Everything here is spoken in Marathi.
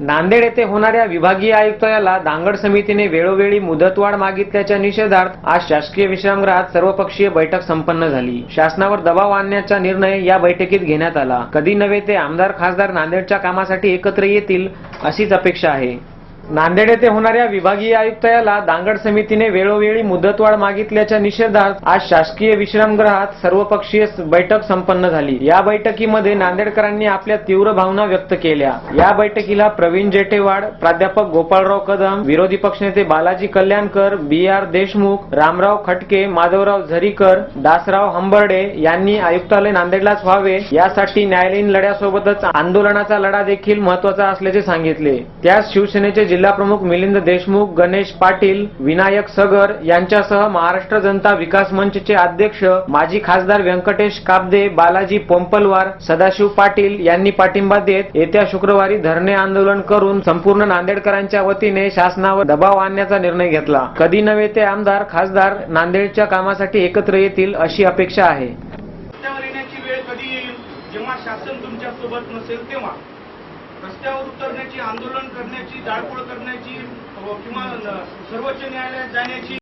नांदेड येथे होणाऱ्या विभागीय आयुक्तालयाला दांगड समितीने वेळोवेळी मुदतवाढ मागितल्याच्या निषेधार्थ आज शासकीय विश्रामगृहात सर्वपक्षीय बैठक संपन्न झाली. शासनावर दबाव आणण्याचा निर्णय या बैठकीत घेण्यात आला. कधी नव्हे ते आमदार खासदार नांदेडच्या कामासाठी एकत्र येतील अशीच अपेक्षा आहे. नांदेड येथे होणाऱ्या विभागीय आयुक्तालयाला दांगड समितीने वेळोवेळी मुदतवाढ मागितल्याच्या निषेधार्थ आज शासकीय विश्रामगृहात सर्वपक्षीय बैठक संपन्न झाली. या बैठकीमध्ये नांदेडकरांनी आपल्या तीव्र भावना व्यक्त केल्या. या बैठकीला प्रवीण जेटेवाड प्राध्यापक गोपाळराव कदम विरोधी पक्षनेते बालाजी कल्याणकर बी आर देशमुख रामराव खटके माधवराव झरीकर दासराव हंबर्डे यांनी आयुक्तालय नांदेडलाच व्हावे. यासाठी न्यायालयीन लढ्यासोबतच आंदोलनाचा लढा देखील महत्त्वाचा असल्याचे सांगितले. त्यास शिवसेनेचे जिल्हाप्रमुख मिलिंद देशमुख गणेश पाटील विनायक सगर यांच्यासह महाराष्ट्र जनता विकास मंचचे अध्यक्ष माजी खासदार व्यंकटेश काबदे बालाजी पोंपलवार सदाशिव पाटील यांनी पाठिंबा देत येत्या शुक्रवारी धरणे आंदोलन करून संपूर्ण नांदेडकरांच्या वतीने शासनावर दबाव आणण्याचा निर्णय घेतला. कधी नव्हे ते आमदार खासदार नांदेडच्या कामासाठी एकत्र येतील अशी अपेक्षा आहे. वेळ कधी येईल? जेव्हा शासन तुमच्यासोबत नसेल तेव्हा. रस्त्यावर उतरण्याची आंदोलन करण्याची जाळपोळ करण्याची किंवा सर्वोच्च न्यायालयात जाण्याची